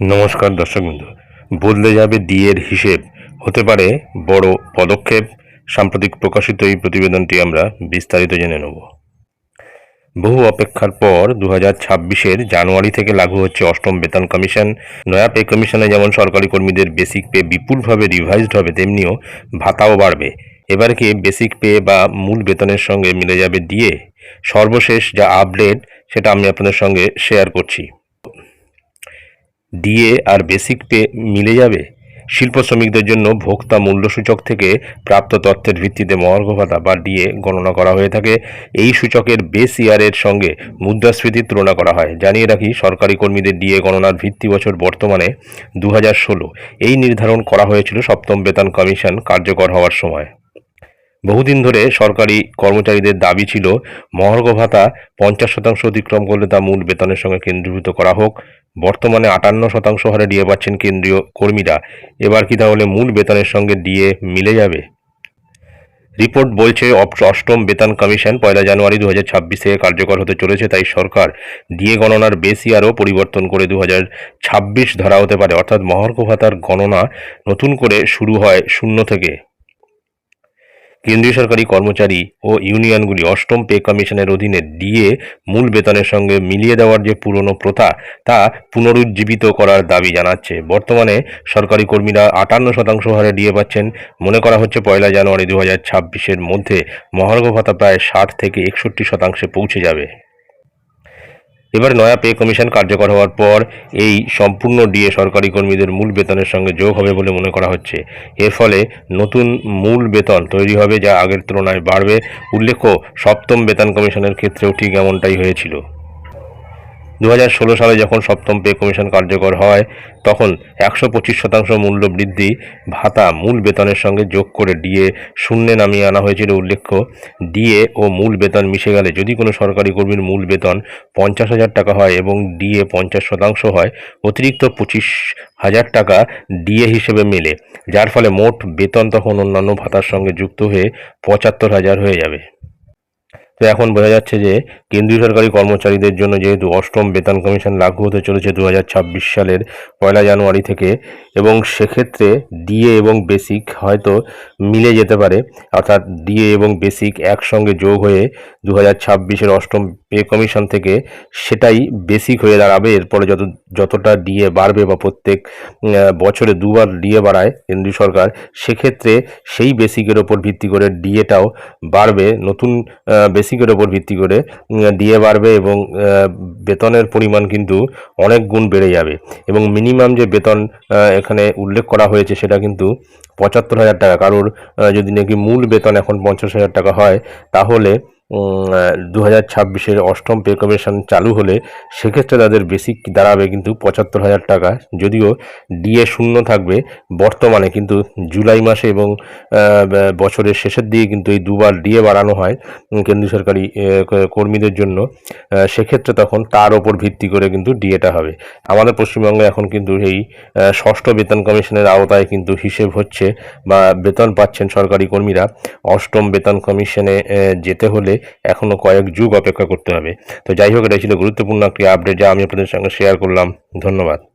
নমস্কার দর্শকবৃন্দ বদলে যাবে ডিএর হিসেব। হতে পারে বড় পদক্ষেপ। সাম্প্রতিক প্রকাশিত এই প্রতিবেদনটি আমরা বিস্তারিত জেনে নেব। বহু অপেক্ষার পর দু হাজার জানুয়ারি থেকে লাগু হচ্ছে অষ্টম বেতন কমিশন। নয়া পে কমিশনে যেমন সরকারি কর্মীদের বেসিক পে বিপুলভাবে রিভাইজড হবে, তেমনিও ভাতাও বাড়বে। এবার কি বেসিক পে বা মূল বেতনের সঙ্গে মিলে যাবে ডিএ? সর্বশেষ যা আপডেট, সেটা আমি আপনাদের সঙ্গে শেয়ার করছি। ডিএ আর বেসিক পে মিলে যাবে? শিল্প শ্রমিকদের জন্য ভোক্তা মূল্যসূচক থেকে প্রাপ্ত তথ্যের ভিত্তিতে মহার্ঘ ভাতা বা ডিএ গণনা করা হয়ে থাকে। এই সূচকের বেস ইয়ারের সঙ্গে মুদ্রাস্ফীতির তুলনা করা হয়। জানিয়ে রাখি, সরকারি কর্মীদের ডিএ গণনার ভিত্তি বছর বর্তমানে দু হাজার ষোলো। এই নির্ধারণ করা হয়েছিল সপ্তম বেতন কমিশন কার্যকর হওয়ার সময়। বহুদিন ধরে সরকারি কর্মচারীদের দাবি ছিল, মহার্ঘ ভাতা পঞ্চাশ শতাংশ অতিক্রম করলে তা মূল বেতনের সঙ্গে কেন্দ্রীভূত করা হোক। বর্তমানে আটান্ন শতাংশ হারে ডিএ পাচ্ছেন কেন্দ্রীয় কর্মীরা। এবার কি তাহলে মূল বেতনের সঙ্গে ডিএ মিলে যাবে? রিপোর্ট বলছে অষ্টম বেতন কমিশন পয়লা জানুয়ারি দু থেকে কার্যকর হতে চলেছে, তাই সরকার ডিএ গণনার বেশি আরও পরিবর্তন করে দু ধরা হতে পারে। অর্থাৎ মহার্ঘ ভাতার গণনা নতুন করে শুরু হয় শূন্য থেকে। কেন্দ্রীয় সরকারি কর্মচারী ও ইউনিয়নগুলি অষ্টম পে কমিশনের অধীনে ডিএ মূল বেতনের সঙ্গে মিলিয়ে দেওয়ার যে পুরনো প্রথা, তা পুনরুজ্জীবিত করার দাবি জানাচ্ছে। বর্তমানে সরকারি কর্মীরা আটান্ন শতাংশ হারে ডিএ পাচ্ছেন। মনে করা হচ্ছে পয়লা জানুয়ারি দু হাজার মধ্যে মহার্ঘ ভাতা প্রায় ষাট থেকে একষট্টি শতাংশে পৌঁছে যাবে। এবার নয়া পে কমিশন কার্যকর হওয়ার পর এই সম্পূর্ণ ডিএ সরকারি কর্মীদের মূল বেতনের সঙ্গে যোগ হবে বলে মনে করা হচ্ছে। এর ফলে নতুন মূল বেতন তৈরি হবে যা আগের তুলনায় বাড়বে। উল্লেখ্য, সপ্তম বেতন কমিশনের ক্ষেত্রেও ঠিক এমনটাই হয়েছিল। দু হাজার ষোলো সালে যখন সপ্তম পে কমিশন কার্যকর হয়, তখন একশো পঁচিশ শতাংশ মূল্য বৃদ্ধি ভাতা মূল বেতনের সঙ্গে যোগ করে ডিএ শূন্যে নামিয়ে আনা হয়েছিল উল্লেখ্য। ডিএ ও মূল বেতন মিশে গেলে যদি কোনো সরকারি কর্মীর মূল বেতন পঞ্চাশ হাজার টাকা হয় এবং ডিএ পঞ্চাশ শতাংশ হয়, অতিরিক্ত পঁচিশ হাজার টাকা ডিএ হিসেবে মেলে, যার ফলে মোট বেতন তখন অন্যান্য ভাতার সঙ্গে যুক্ত হয়ে পঁচাত্তর হাজার হয়ে যাবে। তো এখন বোঝা যাচ্ছে যে কেন্দ্রীয় সরকারি কর্মচারীদের জন্য যেহেতু অষ্টম বেতন কমিশন লাগু হতে চলেছে দু হাজার ছাব্বিশ সালের পয়লা জানুয়ারি থেকে, এবং সেক্ষেত্রে ডিএ এবং বেসিক হয়তো মিলে যেতে পারে, অর্থাৎ ডিএ এবং বেসিক একসঙ্গে যোগ হয়ে দু হাজার অষ্টম পে কমিশন থেকে সেটাই বেসিক হয়ে দাঁড়াবে। এরপরে যত, যতটা ডিএ বাড়বে বা প্রত্যেক বছরে দুবার ডিএ বাড়ায় কেন্দ্রীয় সরকার, সেক্ষেত্রে সেই বেসিকের ওপর ভিত্তি করে ডিএটাও বাড়বে। নতুন বেসিকের ওপর ভিত্তি করে ডিএ বাড়বে এবং বেতনের পরিমাণ কিন্তু অনেক গুণ বেড়ে যাবে। এবং মিনিমাম যে বেতন এখানে উল্লেখ করা হয়েছে সেটা কিন্তু পঁচাত্তর হাজার টাকা। কারোর যদি নাকি মূল বেতন এখন পঞ্চাশ হাজার টাকা হয়, তাহলে দু হাজার ছাব্বিশের অষ্টম পে কমিশন চালু হলে সেক্ষেত্রে তাদের বেসিক দাঁড়াবে কিন্তু পঁচাত্তর হাজার টাকা। যদিও ডিএ শূন্য থাকবে, বর্তমানে কিন্তু জুলাই মাসে এবং বছরের শেষের দিকে কিন্তু এই দুবার ডিএ বাড়ানো হয় কেন্দ্রীয় সরকারি কর্মীদের জন্য। সেক্ষেত্রে তখন তার ওপর ভিত্তি করে কিন্তু ডিএটা হবে। আমাদের পশ্চিমবঙ্গে এখন কিন্তু এই ষষ্ঠ বেতন কমিশনের আওতায় কিন্তু হিসেব হচ্ছে বা বেতন পাচ্ছেন সরকারি কর্মীরা। অষ্টম বেতন কমিশনে যেতে হলে এখনও কয়েক যুগ অপেক্ষা করতে হবে। তো যাই হোক, এটা ছিল গুরুত্বপূর্ণ একটি আপডেট যা আমি আপনাদের সঙ্গে শেয়ার করলাম। ধন্যবাদ।